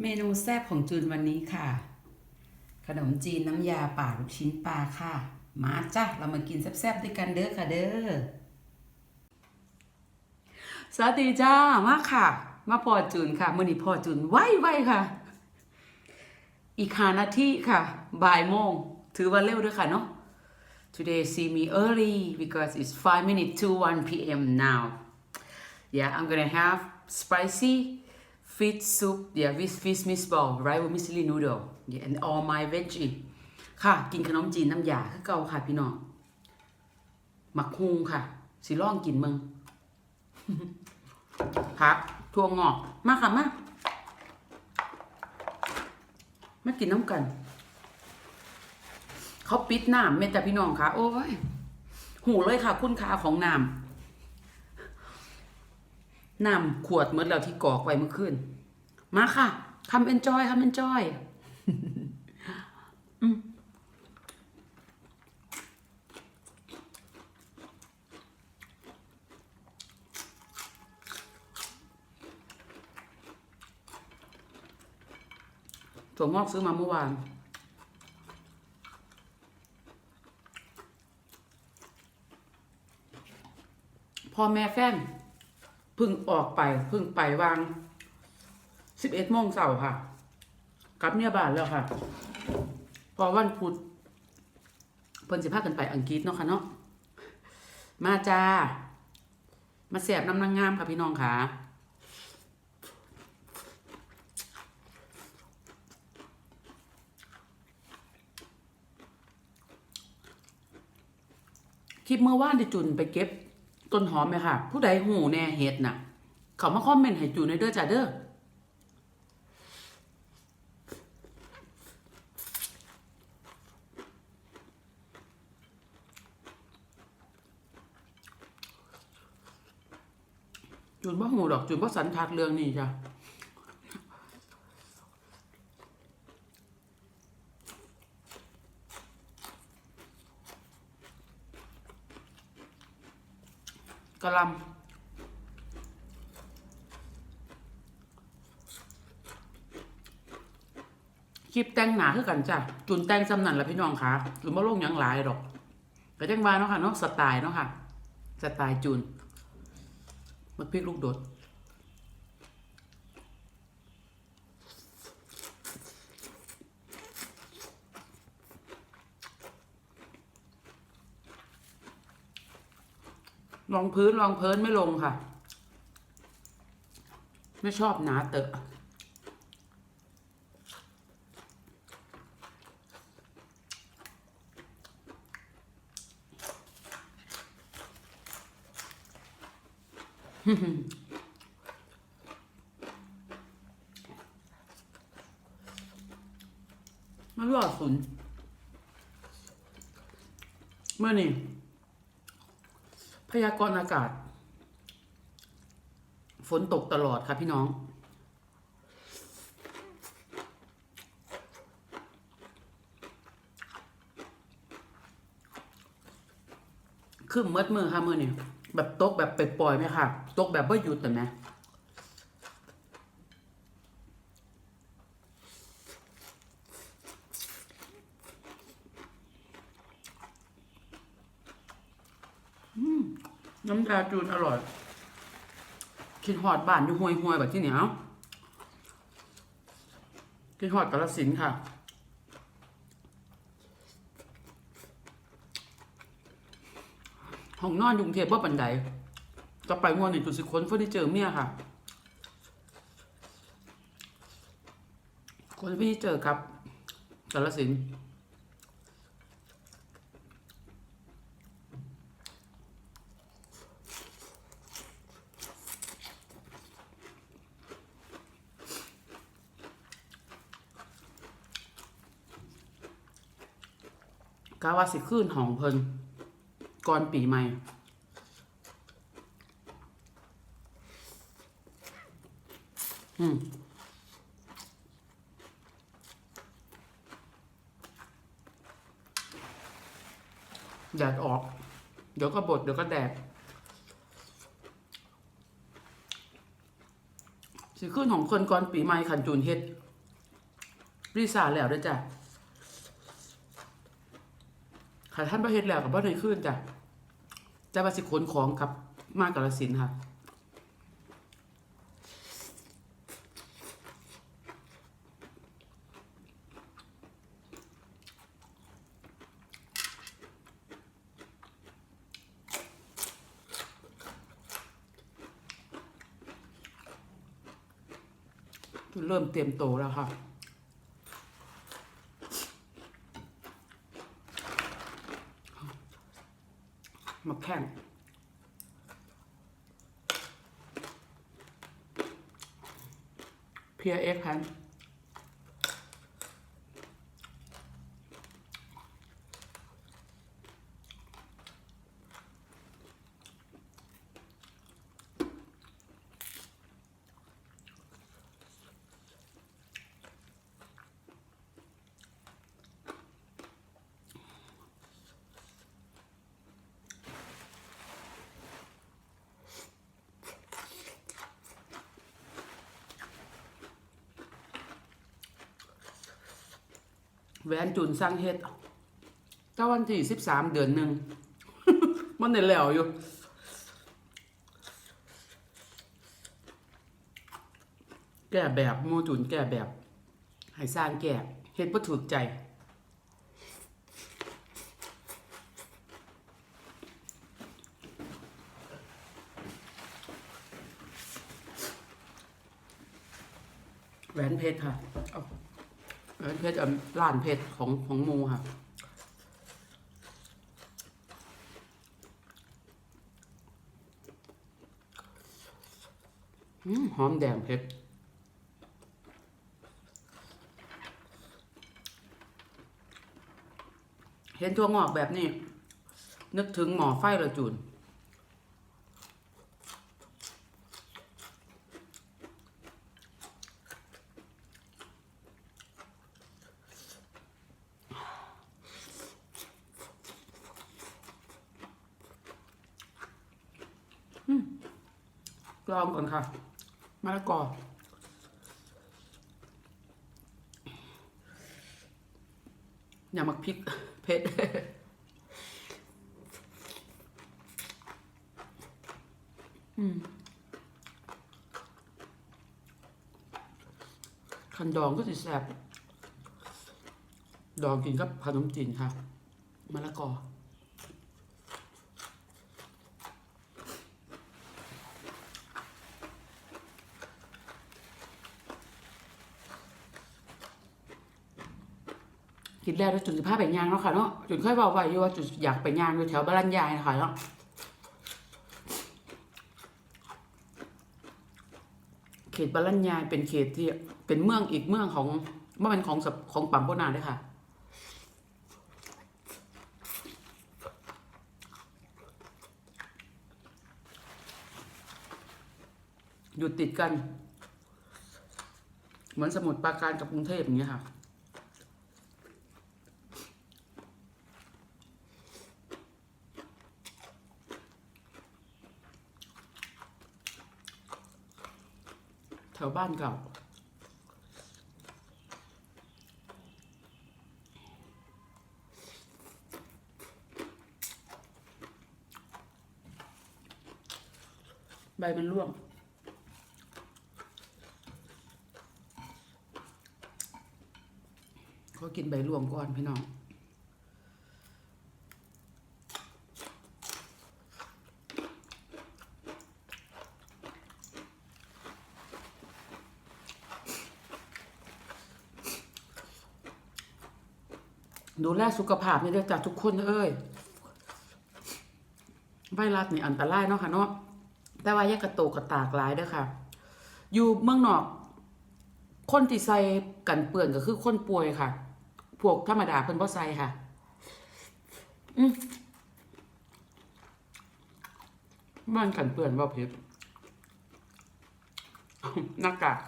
เมนูแซ่บของจูนวันนี้ค่ะ ขนมจีนน้ำยาป่าลูกชิ้นปลาค่ะ มาจ้ะเรามากินแซ่บๆด้วยกันเด้อค่ะเด้อสวัสดีจ้ามาค่ะ มาพอจูนค่ะมื่อนี้พอจูนไว้ไวๆค่ะ อีกหานาทีค่ะบ่ายโมงถือว่าเร็วด้วยค่ะเนาะ Today see me early because it's 5 minutes to 1 p.m. now. Yeah, I'm gonna have spicy fish soup, yeah, with fish meatball, right with misli noodle, yeah, and all my veggie. ค่ะ กินขนมจีนน้ำยาคือเก่าค่ะพี่น้องหมักฮุงค่ะ สิล่องกินมึงผักทั่วงอกมาค่ะมามากินน้ำกัน เขาปิดน้ำเมตตาพี่น้องค่ะ โอ้ย หูเลยค่ะ คุณค่าของน้ำ น้ำขวดเมื่อแล้วที่กอกไว้เมื่อคืนมาค่ะคำเอนจอยคำเอนจอยถั่วงอกซื้อมาเมื่อวานพ่อแม่แฟน เพึ่งออกไปเพึ่งไปวางสิบเอ็ดโมงเสาร์ค่ะกลับเนี่ยบ้านแล้วค่ะ พอวันพุธเพิ่นสิพากันไปอังกฤษเนาะค่ะเนาะมาจ้า มาแสบน้ำนางงามค่ะพี่น้องค่ะคลิปเมื่อวานที่จุนไปเก็บ ต้นหอมไหมค่ะ ผู้ใดหูแน่เฮ็ดน่ะ เขามาคอมเมนต์ให้จูนในเด้อจ้าเด้อจุนว่าหูดอกจุนว่าสันทัดเรื่องนี้จ้ะ กะลำคลิปแต่งหนาคือกันจ้ะจุนแต่งสำนันละพี่น้องค่ะจุนว่าลงยังหลายดอกก็จังว่าเนาะค่ะเนาะสไตล์เนาะค่ะ สไตล์จูนมักพริกลูกโดด ลองพื้นลองเพิ้นไม่ลงค่ะ ไม่ชอบหนาเตอะมันหลอดสุนเมื่อนี่ พยากรณ์อากาศ ฝนตกตลอดค่ะพี่น้อง คือเมื่อมือค่ะมือเนี่แบบตกแบบเป็ดปล่อยไหมค่ะ ตกแบบไม่หยุดแต่ไหม น้ำยาจูนอร่อย กินหอดบ้านอยู่ห่วยห่วยๆแบบที่เหนียวกินหอดกระสินค่ะ ห้องนอนยุงเทพว่าบันไดจะไปงวนในจุดสิคนเฟอร์นิเจอร์เมียค่ะ คนเฟอร์นิเจอครับกาลสิน กาว่าสิขึ้นห้องเพิ่นก่อนปีใหม่อืมแดดออก เดี๋ยวก็บดเดี๋ยวก็แดดสิขึ้นของคนก่อนปีใหม่ขันจูนเฮ็ดรีสาแล้วด้อจ้ะ ขันท่านประเฮ็ดแล้วกับบ้านในขึ้นจ้ะจะมาสิขนของกลับมากกาลสินค่ะเริ่มเตรียมโตแล้วค่ะ แข่งเพียเอ็กแพน แหวนจุนสร้างเฮ็ดถ้าวันที่สิบสามเดือนหนึ่ง มันในแล้วอยู่แก้แบบโมจุนแก้แบบให้สร้างแก้เฮ็ดบ่ถูกใจ แหวนเพชรค่ะ เอาแหวนเพชรล้านเพชรของของหมูค่ะหอมแดงเพชรเห็นตัวงอกแบบนี้ นึกถึงหมอไฟละจุน ลองก่อนค่ะมะละกออย่ามักพริกเผ็ดคันดองก็สิแซบดองกินกับขนมจีนค่ะมะละกอ กินแล้วแล้วจุดสิบห้าไปยางเนาะค่ะเนาะจุดค่อยบอกไว้อยู่ว่าจุดอยากไปยางอยู่แถวบ้านยายนะคะเนาะเขตบ้านยายเป็นเขตที่เป็นเมืองอีกเมืองของว่าเป็นของของปั๊มโบนาด้วยค่ะอยู่ติดกัน เหมือนสมุทรปราการกับกรุงเทพอย่างเงี้ยค่ะ วบ้านเก่าใบมันร่วงเขากินใบร่วงก่อนพี่น้อง ดูแลสุขภาพนี่เด้อจ้ะทุกคนเอ้ยไวรัสนี่อันตรายเนาะค่ะเนาะแต่ว่าอย่ากระโตกกระตากหลายเด้อค่ะ อยู่เมืองนอก คนที่ใส่กันเปื้อนก็คือคนป่วยค่ะ พวกธรรมดาเพิ่นบ่ใส่ค่ะ อืมบ้านกันเปื้อนบ่เพชรหน้ากาก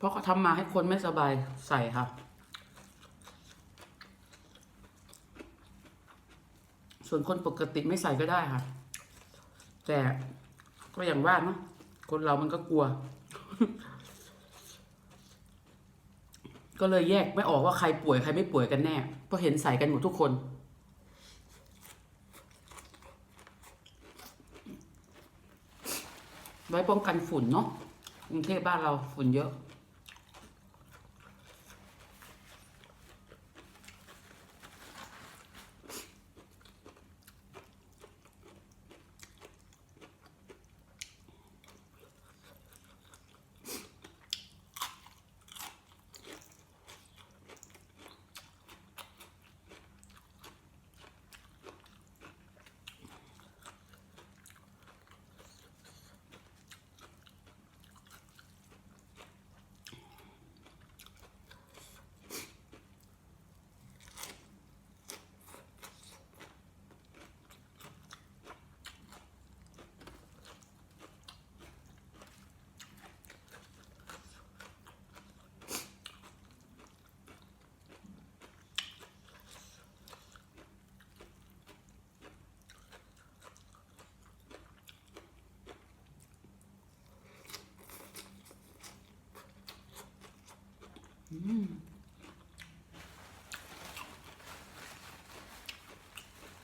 เพราะเขาทำมาให้คนไม่สบายใส่ค่ะส่วนคนปกติไม่ใส่ก็ได้ค่ะ แต่ก็อย่างว่าเนาะคนเรามันก็กลัว ก็เลยแยกไม่ออกว่าใครป่วยใครไม่ป่วยกันแน่ เพราะเห็นใส่กันหมดทุกคนไว้ป้องกันฝุ่นเนาะกรุงเทพบ้านเราฝุ่นเยอะ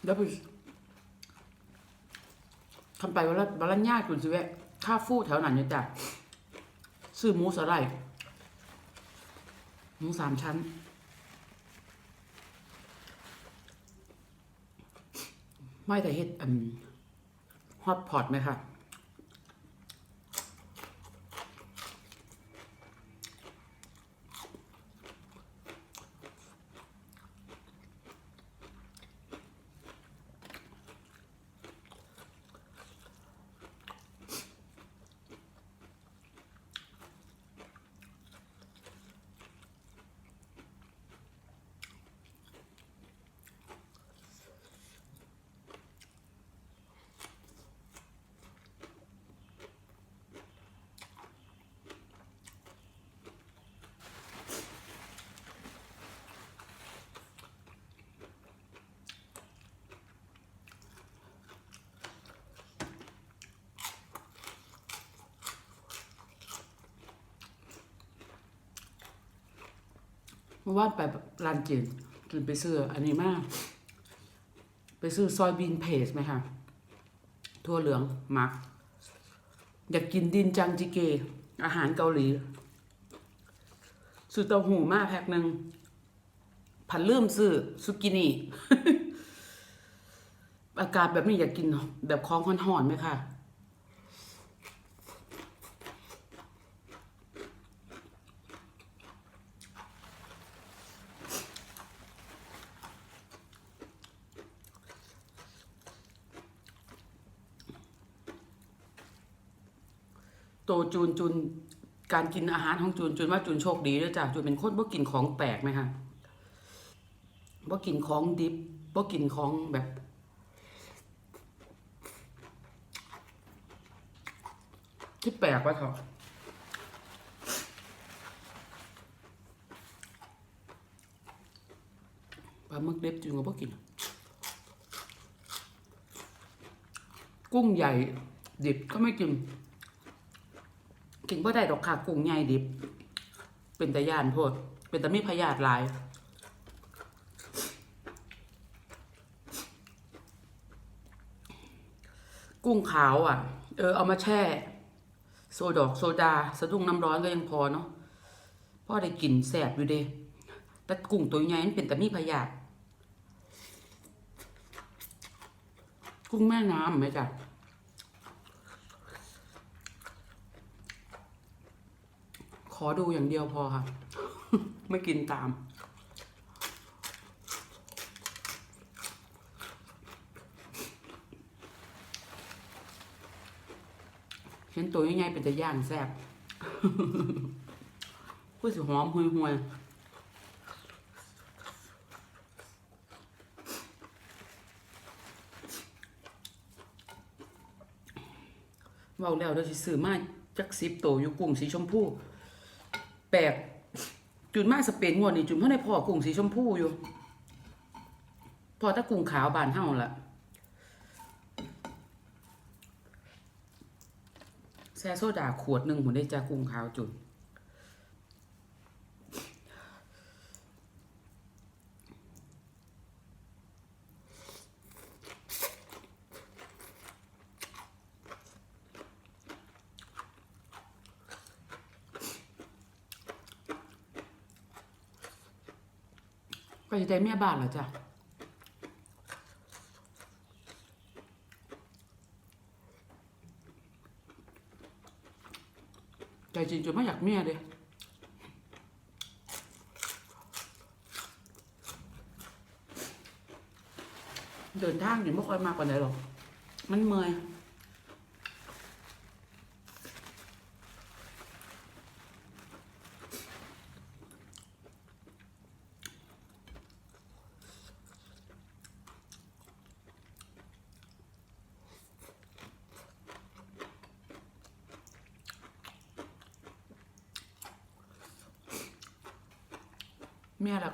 แล้วไปทำไปวันละวันละญาติคุณสิเวะค่าฟู่แถวนั้นเนี่ยจ้ะซื้อหมูสไลด์หมูสามชั้น ไม่แต่เฮ็ดอืมฮอตพอตไหมคะ มื่อวานไปร้านจีนกินไปซื้ออันนี้มาก ไปซื้อซอยบีนเพสไหมคะทั่วเหลืองมัก อยากกินดินจังจิเก อาหารเกาหลีซื้อเต้าหู้มากแพ็คหนึ่งผันลืมซื้อซุกินี่ อากาศแบบนี้อยากกินแบบของห่อนๆไหมคะ โตจูนจูนการกินอาหารของจูนจูนว่าจูนโชคดีด้วยจ้ะจูนเป็นคนบ่กินของแปลกไหมคะบ่กินของดิบบ่กินของแบบ ที่แปลกวะเถอะปลาหมึกเด็บจูนก็บ่กิน กุ้งใหญ่ดิบก็ไม่กิน กินบ่ได้ดอกค่ะกุ้งใหญ่ดิบ เป็นตะยานโพด เป็นตะมีพยาธิหลาย กุ้งขาวอะ เออเอามาแช่ โซดอกโซดา สะดุ้งน้ำร้อนก็ยังพอเนาะพ่อได้กลิ่นแสบอยู่เด้แต่กุ้งตัวใหญ่มันเป็นตะมีพยาธิกุ้งแม่น้ำไหมจ๊ะ ขอดูอย่างเดียวพอค่ะ ไม่กินตาม เห็นตัวใหญ่ๆเป็นจะย่างแซ่บพูดสิหอมห่วยๆเว้าแล้วเดี๋ยวสิซื้อมาจักสิบตัวอยู่กุ้งสีชมพู แปลกจุดมากสเปนงวดนี่จุดเพราะในพ่อกุ้งสีชมพูอยู่พอตะกุ้งขาวบานเห่าละแซ่โซดาขวดหนึ่งผมได้จากกุ้งขาวจุด ก็จะได้แม่บ้านเหรอจ้ะใจจริงจนไม่อยากเมียเลยเดินทางอยู่ไม่ค่อยมากกว่าไหนหรอก มันเมื่อย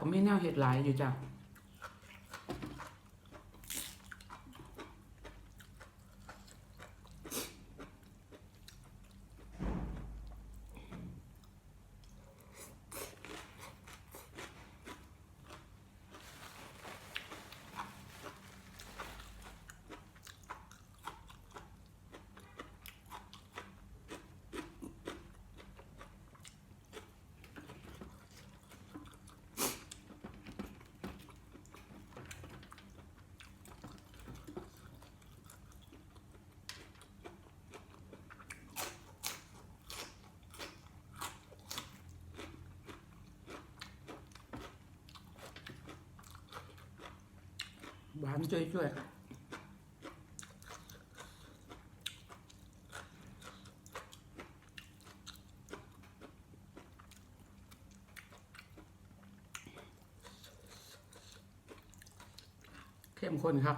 ก็ไม่แนวเห็ดหลายอยู่จ้ะ หวานช่วยช่วยเข้มข้นครับ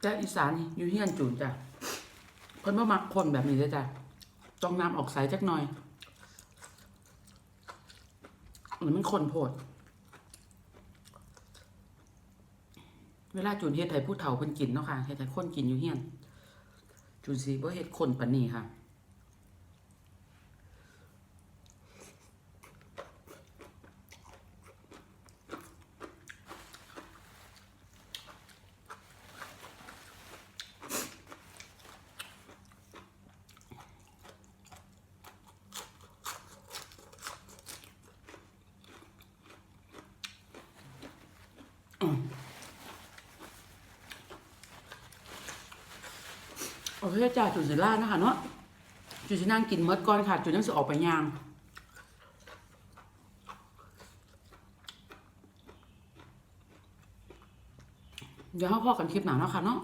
แต่อีสานอยู่เฮียนจูนจ้ะเพิ่นบ่มักคนแบบนี้เลยจ้ะต้องน้ำออกใสจักหน่อยหรือมันคนโพด เวลาจูนเฮ็ดไทยผู้เฒ่าเพิ่นกินเนาะค่ะเฮ็ดไทยคนกินอยู่เฮียนจูนสิบ่เฮ็ดคนปานนี้ค่ะ โอเจ้าจุดสิล่านะคะเนาะจุดสินั่งกินเมดก่อนค่ะ จุนั่งสิออกไปยางเดี๋ยวเราพอกันคลิปหนังแล้วค่ะเนาะ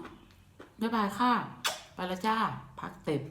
บ๊ายบายค่ะ ไปละจ้า พักเต็บ